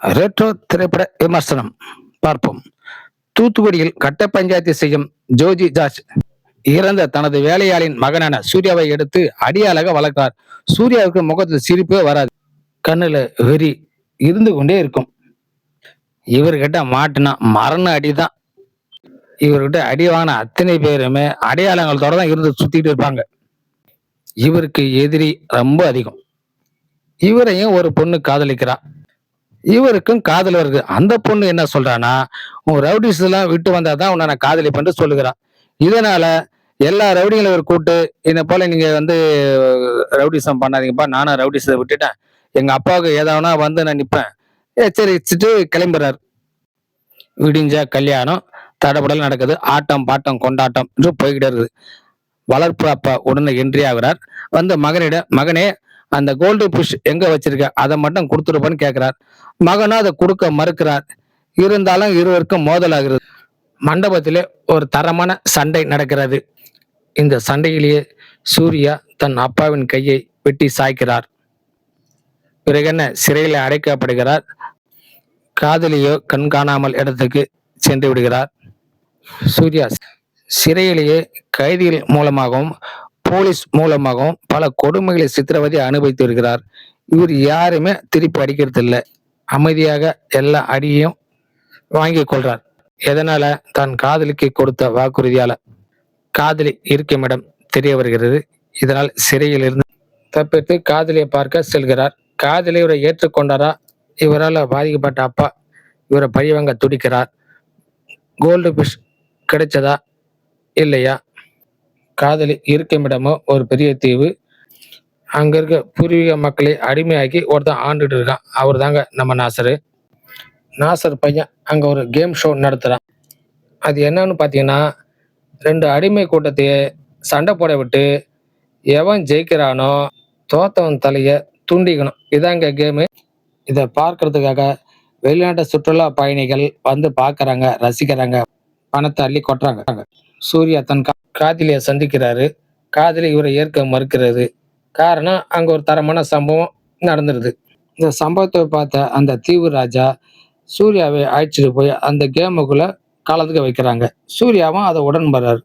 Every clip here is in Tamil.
ரெட்ரோ திரைப்பட விமர்சனம். பார்ப்போம். தூத்துக்குடியில் கட்ட பஞ்சாயத்து செய்யும் ஜோஜி ஜார்ஜ். இறந்த தனது வேலையாளின் மகனான சூர்யாவை எடுத்து அடியாளாக வளர்க்கிறார். சூர்யாவுக்கு முகத்தில் சிரிப்பே வராது. கண்ணுல வெறி இருந்து கொண்டே இருக்கும். இவர்கிட்ட மாட்டினா மரண அடிதான். இவர்கிட்ட அடி வாங்கின அத்தனை பேருமே அடையாளங்களோட தான் இருந்து சுத்திட்டு இருப்பாங்க. இவருக்கு எதிரி ரொம்ப அதிகம். இவரையும் ஒரு பொண்ணு காதலிக்கிறான் இவருக்கும் காதல் வருது. அந்த பொண்ணு என்ன சொல்றானா உன் ரவுடிஸ் எல்லாம் விட்டு வந்தாதான் உன்னை நான் காதலிப்பேன் சொல்லுகிறான். இதனால எல்லா ரவுடிங்களும் இவர் கூட்டு என்னை போல நீங்க வந்து ரவுடிசம் பண்ணாதீங்கப்பா. நானும் ரவுடிஸை விட்டுட்டேன். எங்க அப்பாவுக்கு ஏதாவதுனா வந்து நான் நிற்பேன் எச்சரிச்சுட்டு கிளம்புறாரு. விடிஞ்ச கல்யாணம் தடபடல் நடக்குது. ஆட்டம் பாட்டம் கொண்டாட்டம் என்று போய்கிட்டே இருக்குது. வளர்ப்பு அப்பா உடனே என்ட்ரி ஆகிறார். வந்து மகனிடம் மகனே அந்த கோல்டு புஷ் எங்க வச்சிருக்க? அதை மட்டும் கொடுத்துருப்பான்னு கேட்கிறார் மகனும் அதை கொடுக்க மறுக்கிறார். இருந்தாலும் இருவருக்கும் மோதலாகிறது. மண்டபத்திலே ஒரு தரமான சண்டை நடக்கிறது. இந்த சண்டையிலேயே சூர்யா தன் அப்பாவின் கையை வெட்டி சாய்க்கிறார். பிறகு என்ன? சிறையில் அடைக்கப்படுகிறார். காதலியோ கண்காணாமல் இடத்துக்கு சென்று விடுகிறார். சூர்யா சிறையிலேயே கைதிகள் மூலமாகவும் போலீஸ் மூலமாகவும் பல கொடுமைகளை சித்திரவதை அனுபவித்து வருகிறார். இவர் யாருமே திருப்பி அடிக்கிறது இல்லை அமைதியாக எல்லா அடியையும் வாங்கி கொள்றார். எதனால? தன் காதலிக்கு கொடுத்த வாக்குறுதியால. காதலி இருக்குமிடம் தெரிய வருகிறது. இதனால் சிறையில் இருந்து தப்பித்து காதலியை பார்க்க செல்கிறார். காதலி இவரை ஏற்றுக்கொண்டாரா? இவரால் பாதிக்கப்பட்ட அப்பா இவரை பழிவாங்க துடிக்கிறார். கோல்டு ஃபிஷ் கிடைச்சதா? இல்லையா? காதலி இருக்குமிடமோ ஒரு பெரிய தீவு. அங்க இருக்க பூர்வீக மக்களை அடிமையாக்கி ஒருத்தன் ஆண்டுட்டு இருக்கான். அவர் தாங்க நம்ம நாசர். நாசர் பையன் அங்க ஒரு கேம் ஷோ நடத்துறான். அது என்னன்னு பார்த்தீங்கன்னா ரெண்டு அடிமை கூட்டத்தையே சண்டை போட விட்டு எவன் ஜெயிக்கிறானோ தோத்தவன் தலைய துண்டிக்கணும். இதாங்க கேமு இதை பார்க்கறதுக்காக வெளிநாட்டு சுற்றுலா பயணிகள் வந்து பார்க்குறாங்க ரசிக்கிறாங்க பணத்தை அள்ளி கொட்டுறாங்க. சூர்யா தன் கா- காதலியை சந்திக்கிறாரு. காதலி இவரை ஏற்க மறுக்கிறது. காரணம் அங்கே ஒரு தரமான சம்பவம் நடந்துருது. இந்த சம்பவத்தை பார்த்த அந்த தீவு ராஜா சூர்யாவை அழைச்சிட்டு போய் அந்த கேமுக்குள்ள கலந்துக்க வைக்கிறாங்க. சூர்யாவும் அதை உடன்படுறாரு.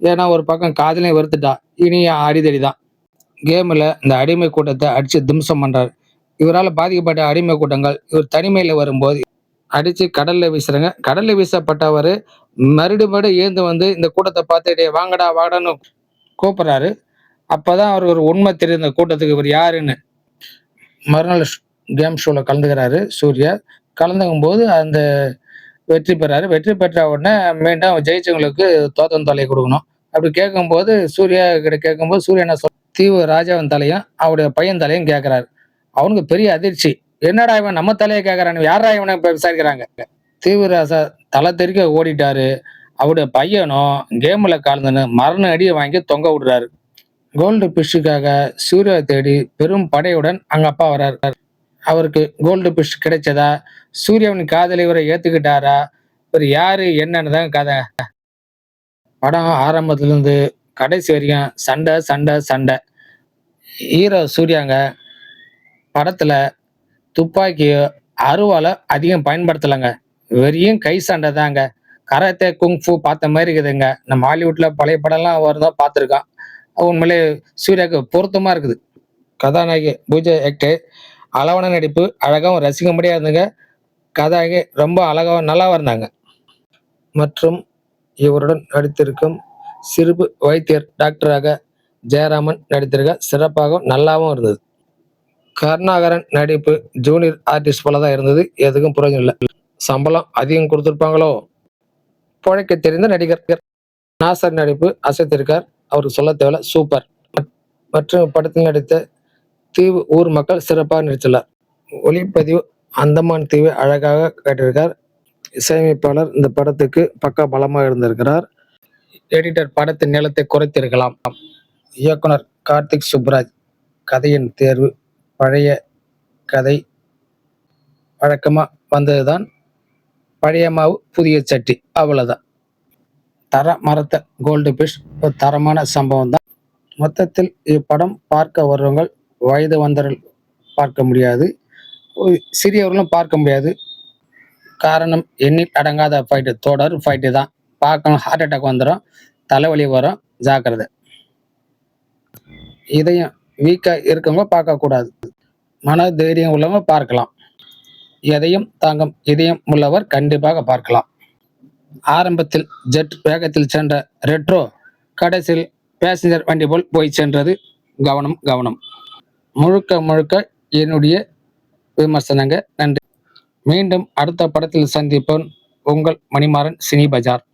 ஏன்னா ஒரு பக்கம் காதலையும் வெறுத்துட்டா இனியும் அடிதடி தான் கேமில் இந்த அடிமை கூட்டத்தை அடித்து திம்சம் பண்ணுறார் இவரால் பாதிக்கப்பட்ட அடிமை கூட்டங்கள் இவர் தனிமையில் வரும்போது அடிச்சு கடல்ல வீசுறாங்க. கடல்ல வீசப்பட்டவர் மறுபடி மறுபடியும் ஏந்து வந்து இந்த கூட்டத்தை பார்த்து வாங்கடா வாடான்னு கூப்பிடுறாரு. அப்பதான் அவர் ஒரு உண்மை தெரியும் இந்த கூட்டத்துக்கு இவர் யாருன்னு. மறுநாள் கேம் ஷோவில் கலந்துக்கிறாரு சூர்யா. கலந்துக்கும் போது அந்த வெற்றி பெறாரு. வெற்றி பெற்ற உடனே மீண்டும் ஜெயிச்சவங்களுக்கு தோத்தம் தலையை கொடுக்கணும். அப்படி கேட்கும்போது சூர்யா கிட்ட கேட்கும்போது சூர்யா என்ன சொல் தீவு ராஜாவின் தலையும் அவருடைய பையன் தலையும் கேட்கிறாரு. அவனுக்கு பெரிய அதிர்ச்சி. என்னடா இவன் நம்ம தலையை கேட்கறான் யாரா இவனை இப்ப விசாரிக்கிறாங்க? தீவு தலை தெறிக்க ஓடிட்டாரு. அவருடைய பையனும் கேம்ல கலந்துன்னு மரண அடியை வாங்கி தொங்க விடுறாரு. கோல்டு பிஷ்ஷுக்காக சூர்யா தேடி பெரும் படையுடன் அங்க அப்பா வர்றாரு. அவருக்கு கோல்டு பிஷ் கிடைச்சதா? சூர்யாவின் காதலி இவரை ஏத்துக்கிட்டாரா? இவர் யாரு? என்னன்னு தான் கதை. படம் ஆரம்பத்துலேருந்து கடைசி வரைக்கும் சண்டை சண்டை சண்டை. ஹீரோ சூர்யாங்க படத்துல துப்பாக்கி அருவாலை அதிகம் பயன்படுத்தலைங்க. வெறியும் கை சண்டை தாங்க. கராத்தே குங்ஃபு பார்த்த மாதிரி இருக்குதுங்க. நம்ம ஹாலிவுட்டில் பழைய படம்லாம் வருதா பார்த்துருக்கோம். உண்மையிலே சூர்யாவுக்கு பொருத்தமாக இருக்குது. கதாநாயகி பூஜா ஆக்டே அளவான நடிப்பு அழகாகவும் ரசிக்க முடியாதுங்க கதாநாயகி ரொம்ப அழகாக நல்லாவும் இருந்தாங்க. மற்றும் இவருடன் நடித்திருக்கும் சிறுபு வைத்தியர் டாக்டராக ஜெயராமன் நடித்திருக்க சிறப்பாகவும் நல்லாவும் இருந்தது. கருணாகரன் நடிப்பு ஜூனியர் ஆர்டிஸ்ட் போல தான் இருந்தது. எதுக்கும் பிரயோஜனம் இல்லை. சம்பளம் அதிகம் கொடுத்துருப்பாங்களோ? பிழைக்க தெரிந்த நடிகர் நாசர் நடிப்பு அசைத்திருக்கார். அவருக்கு சொல்ல தேவையில்ல. சூப்பர். மற்றும் படத்தில் நடித்த தீவு ஊர் மக்கள் சிறப்பாக நடித்துள்ளார். ஒளிப்பதிவு அந்தமான் தீவை அழகாக காட்டியிருக்கார். இசையமைப்பாளர் இந்த படத்துக்கு பக்கா பலமாக இருந்திருக்கிறார். எடிட்டர் படத்தின் நிலத்தை குறைத்திருக்கலாம். இயக்குனர் கார்த்திக் சுப்ராஜ் கதையின் தேர்வு பழைய கதை வழக்கமாக வந்ததுதான் பழைய மாவு புதிய சட்டி அவ்வளோதான் தர மரத்த கோல்டு பிஷ் ஒரு தரமான சம்பவம் தான் மொத்தத்தில் இப்படம் பார்க்க வர்றவங்கள் வயது வந்தவர்கள் பார்க்க முடியாது. ஒரு சிறியவர்களும் பார்க்க முடியாது. காரணம் எண்ணில் அடங்காத ஃபைட்டு தொடர் ஃபைட்டு தான். பார்க்கணும் ஹார்ட் அட்டாக் வந்துடும் தலைவலி வரும். ஜாக்கிரதை. இதையும் வீக்காக இருக்கவங்க பார்க்கக்கூடாது. மன தைரியம் உள்ளவன் பார்க்கலாம். எதையும் தாங்கும் இதயம் உள்ளவர் கண்டிப்பாக பார்க்கலாம். ஆரம்பத்தில் ஜெட் வேகத்தில் சென்ற ரெட்ரோ கடைசியில் பேசஞ்சர் வண்டி போல் போய் சென்றது கவனம் கவனம். முழுக்க முழுக்க என்னுடைய விமர்சனங்க. நன்றி. மீண்டும் அடுத்த படத்தில் சந்திப்போம். உங்கள் மணிமாறன் சினி பஜார்.